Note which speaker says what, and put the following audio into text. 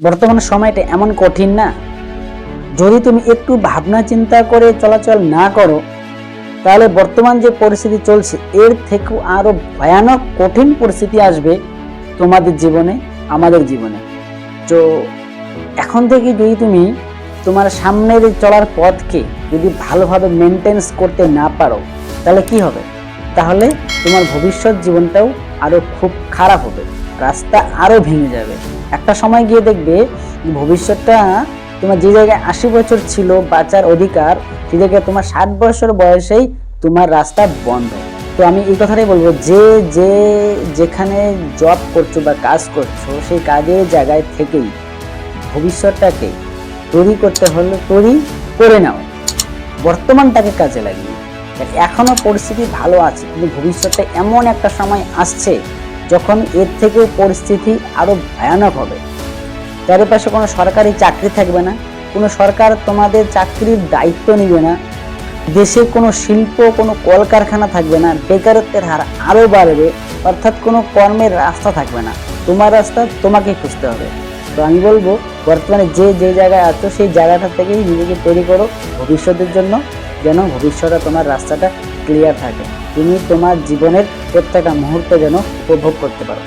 Speaker 1: বর্তমান সময়টা এমন কঠিন না। যদি তুমি একটু ভাবনা চিন্তা করে চলাচল না করো, তাহলে বর্তমান যে পরিস্থিতি চলছে, এর থেকেও আরও ভয়ানক কঠিন পরিস্থিতি আসবে তোমাদের জীবনে, আমাদের জীবনে। তো এখন থেকে যদি তুমি তোমার সামনের চলার পথকে যদি ভালোভাবে মেনটেন্স করতে না পারো, তাহলে কি হবে? তাহলে তোমার ভবিষ্যৎ জীবনটাও আরও খুব খারাপ হবে। রাস্তা আরও ভেঙে যাবে। একটা সময় গিয়ে দেখবে ভবিষ্যৎটা তোমার যে জায়গায় আশি বছর ছিল বাঁচার অধিকার সে জায়গায় তোমার ষাট বছর বয়সেই তোমার রাস্তা বন্ধ। তো আমি এই কথাটাই বলব যে যে যেখানে জব করছ বা কাজ করছ সেই কাজের জায়গায় থেকেই ভবিষ্যৎটাকে তৈরি করতে হলে তৈরি করে নাও। বর্তমানটাকে কাজে লাগিয়ে। দেখ, এখনও পরিস্থিতি ভালো আছে কিন্তু ভবিষ্যতে এমন একটা সময় আসছে যখন এর থেকেও পরিস্থিতি আরও ভয়ানক হবে। চারিপাশে কোনো সরকারি চাকরি থাকবে না, কোনো সরকার তোমাদের চাকরির দায়িত্ব নেবে না, দেশে কোনো শিল্প, কোনো কলকারখানা থাকবে না, বেকারত্বের হার আরও বাড়বে, অর্থাৎ কোনো কর্মের রাস্তা থাকবে না। তোমার রাস্তা তোমাকে খুঁজতে হবে। তো আমি বলব, বর্তমানে যে যে জায়গায় আছো, সেই জায়গাটা থেকেই নিজেকে তৈরি করো ভবিষ্যতের জন্য। যেন ভবিষ্যতে তোমার রাস্তাটা ক্লিয়ার থাকে। তুমি তোমার জীবনের প্রত্যেকটা মুহূর্ত যেন উপভোগ করতে পারো।